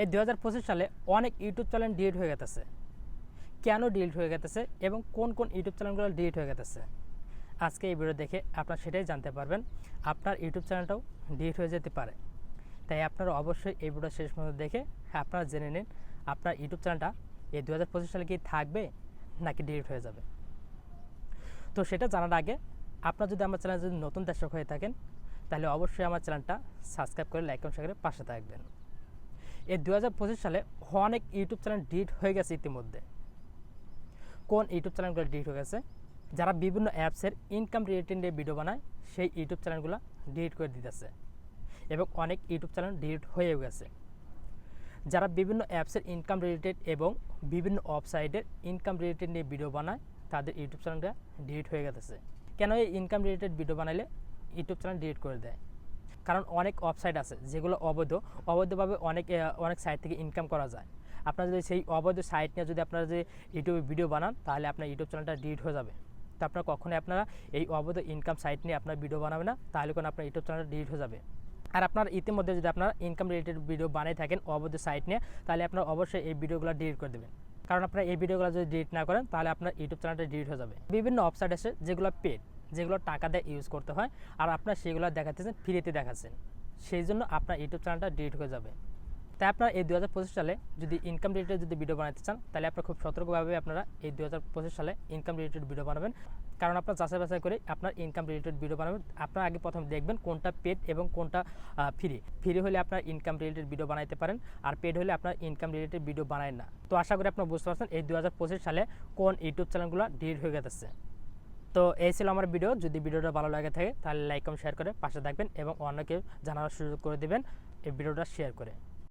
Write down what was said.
এই দু হাজার সালে অনেক ইউটিউব চ্যানেল ডিলিট হয়ে গেছে। কেন ডিলিট হয়ে গেছে এবং কোন কোন ইউটিউব চ্যানেলগুলো ডিলিট হয়ে গেছে? আজকে এই ভিডিও দেখে আপনারা সেটাই জানতে পারবেন, আপনার ইউটিউব চ্যানেলটাও ডিলিট হয়ে যেতে পারে। তাই আপনারা অবশ্যই এই ভিডিও শেষ পর্যন্ত দেখে আপনারা জেনে নিন, আপনার ইউটিউব চ্যানেলটা এই দু হাজার পঁচিশ সালে কি থাকবে নাকি ডিলিট হয়ে যাবে। তো সেটা জানার আগে আপনার যদি আমার চ্যানেল যদি নতুন দর্শক হয়ে থাকেন, তাহলে অবশ্যই আমার চ্যানেলটা সাবস্ক্রাইব করে লাইক এবং শেয়ার পাশে থাকবেন। এই দু হাজার পঁচিশ সালে অনেক ইউটিউব চ্যানেল ডিলিট হয়ে গেছে ইতিমধ্যে। কোন ইউটিউব চ্যানেলগুলো ডিলিট হয়ে গেছে? যারা বিভিন্ন অ্যাপসের ইনকাম রিলেটেড নিয়ে ভিডিও বানায়, সেই ইউটিউব চ্যানেলগুলো ডিলিট করে দিতেছে এবং অনেক ইউটিউব চ্যানেল ডিলিট হয়েও গেছে। যারা বিভিন্ন অ্যাপসের ইনকাম রিলেটেড এবং বিভিন্ন ওয়েবসাইটের ইনকাম রিলেটেড নিয়ে ভিডিও বানায়, তাদের ইউটিউব চ্যানেলটা ডিলিট হয়ে গেছে। কেন এই ইনকাম রিলেটেড ভিডিও বানাইলে ইউটিউব চ্যানেল ডিলিট করে দেয়? কারণ অনেক ওয়েবসাইট আছে, যেগুলো অবৈধ। অবৈধভাবে অনেক অনেক সাইট থেকে ইনকাম করা যায়। আপনার যদি সেই অবৈধ সাইট নিয়ে যদি আপনারা যদি ইউটিউবে ভিডিও বানান, তাহলে আপনার ইউটিউব চ্যানেলটা ডিলিট হয়ে যাবে। তো আপনার কখনোই আপনারা এই অবৈধ ইনকাম সাইট নিয়ে আপনার ভিডিও বানাবে না, তাহলে কোনো আপনার ইউটিউব চ্যানেলটা ডিলিট হয়ে যাবে। আর আপনার ইতিমধ্যে যদি আপনার ইনকাম রিলেটেড ভিডিও বানিয়ে থাকেন অবৈধ সাইট নিয়ে, তাহলে আপনার অবশ্যই এই ভিডিওগুলো ডিলিট করে দেবেন। কারণ আপনারা এই ভিডিওগুলো যদি ডিলিট না করেন, তাহলে আপনার ইউটিউব চ্যানেলটা ডিলিট হয়ে যাবে। বিভিন্ন ওয়েবসাইট আছে, যেগুলো পেড যেগুলো টাকা দিয়ে ইউজ করতে হয়, আর আপনার সেগুলো দেখাতেছেন ফ্রিতে দেখাচ্ছেন। সেই জন্য আপনার ইউটিউব চ্যানেলটা ডিলিট হয়ে যাবে। তাই আপনারা এই দু হাজার পঁচিশ সালে যদি ইনকাম রিলেটেড যদি ভিডিও বানাতে চান, তাহলে আপনারা খুব সতর্কভাবে আপনারা এই দু হাজার পঁচিশ সালে ইনকাম রিলেটেড ভিডিও বানাবেন। কারণ আপনার যাচাই বাছাই করে আপনার ইনকাম রিলেটেড ভিডিও বানাবেন। আপনার আগে প্রথম দেখবেন কোনটা পেড এবং কোনটা ফ্রি ফ্রি হলে আপনার ইনকাম রিলেটেড ভিডিও বানাইতে পারেন, আর পেড হলে আপনার ইনকাম রিলেটেড ভিডিও বানায় না। তো আশা করি আপনারা বুঝতে পারছেন এই দু হাজার পঁচিশ সালে কোন ইউটিউব চ্যানেলগুলো ডিলিট হয়ে গেছে। তো এই ছিল আমার ভিডিও যদি ভিডিওটা ভালো লাগে থাকে, তাহলে লাইক কম শেয়ার করে পাশে থাকবেন এবং অন্যকে জানার সুযোগ করে দেবেন। এই ভিডিওটা শেয়ার করে।